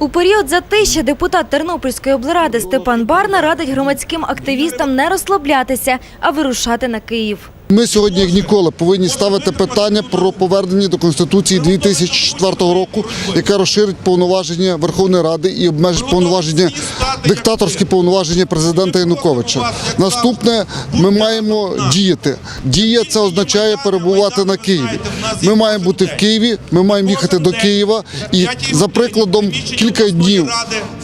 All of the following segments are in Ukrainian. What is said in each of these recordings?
У період затища депутат Тернопільської облради Степан Барна радить громадським активістам не розслаблятися, а вирушати на Київ. Ми сьогодні, як ніколи, повинні ставити питання про повернення до Конституції 2004 року, яке розширить повноваження Верховної Ради і обмежить повноваження диктаторські повноваження президента Януковича. Наступне ми маємо діяти. Дія це означає перебувати на Києві. Ми маємо бути в Києві, ми маємо їхати до Києва. І за прикладом кілька днів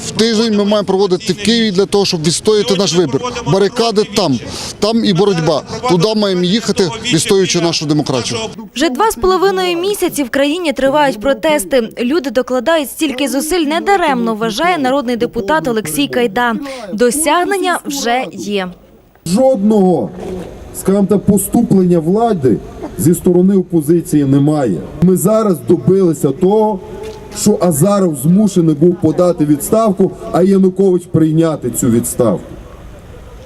в тиждень ми маємо проводити в Києві для того, щоб відстояти наш вибір. Барикади там, там і боротьба. Туди маємо їхати, відстоюючи нашу демократію. Вже два з половиною місяці в країні тривають протести. Люди докладають стільки зусиль недаремно, вважає народний депутат Олексій Кайда. Досягнення вже є. Жодного, скажімо так, поступлення влади зі сторони опозиції немає. Ми зараз добилися того, що Азаров змушений був подати відставку, а Янукович прийняти цю відставку.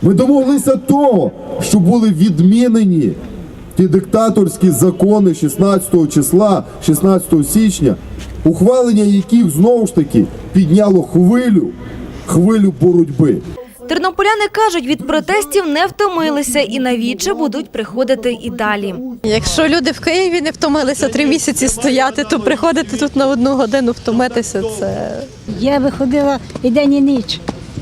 Ми домоглися того, що були відмінені ті диктаторські закони 16 числа, 16 січня, ухвалення яких знову ж таки підняло хвилю, хвилю боротьби. Тернополяни кажуть, від протестів не втомилися і навіче будуть приходити і далі. Якщо люди в Києві не втомилися три місяці стояти, то приходити тут на одну годину втомитися це Я виходила і день і ніч,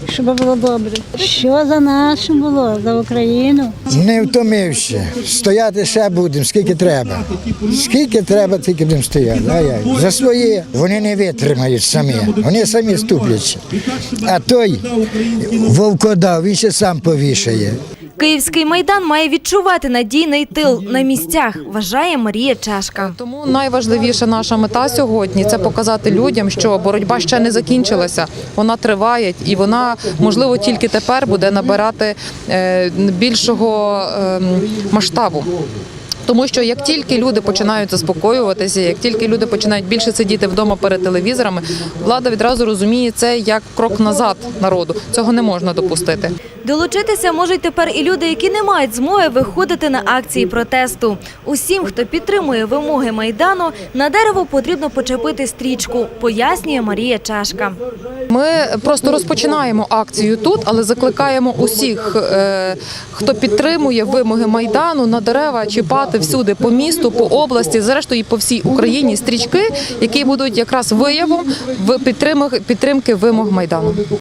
щоб було добре. Що за наше було, за Україну? Не втомився. Стояти ще будемо, скільки треба. Скільки треба, тільки будемо стояти. Ай-яй. За своє вони не витримають самі. Вони самі ступляться. А той вовкодав, він ще сам повішає. Київський майдан має відчувати надійний тил на місцях, вважає Марія Чашка. Тому найважливіша наша мета сьогодні це показати людям, що боротьба ще не закінчилася. Вона триває, і вона можливо тільки тепер буде набирати е, більшого ем, масштабу. Тому що як тільки люди починають заспокоюватися, як тільки люди починають більше сидіти вдома перед телевізорами, влада відразу розуміє це як крок назад народу. Цього не можна допустити. Долучитися можуть тепер і люди, які не мають змоги виходити на акції протесту. Усім, хто підтримує вимоги майдану, на дерево потрібно почепити стрічку, пояснює Марія Чашка. Ми просто розпочинаємо акцію тут, але закликаємо усіх, е, хто підтримує вимоги майдану на дерева чіпати всюди по місту, по області, зрештою і по всій Україні стрічки, які будуть якраз виявом в підтримки підтримки вимог майдану.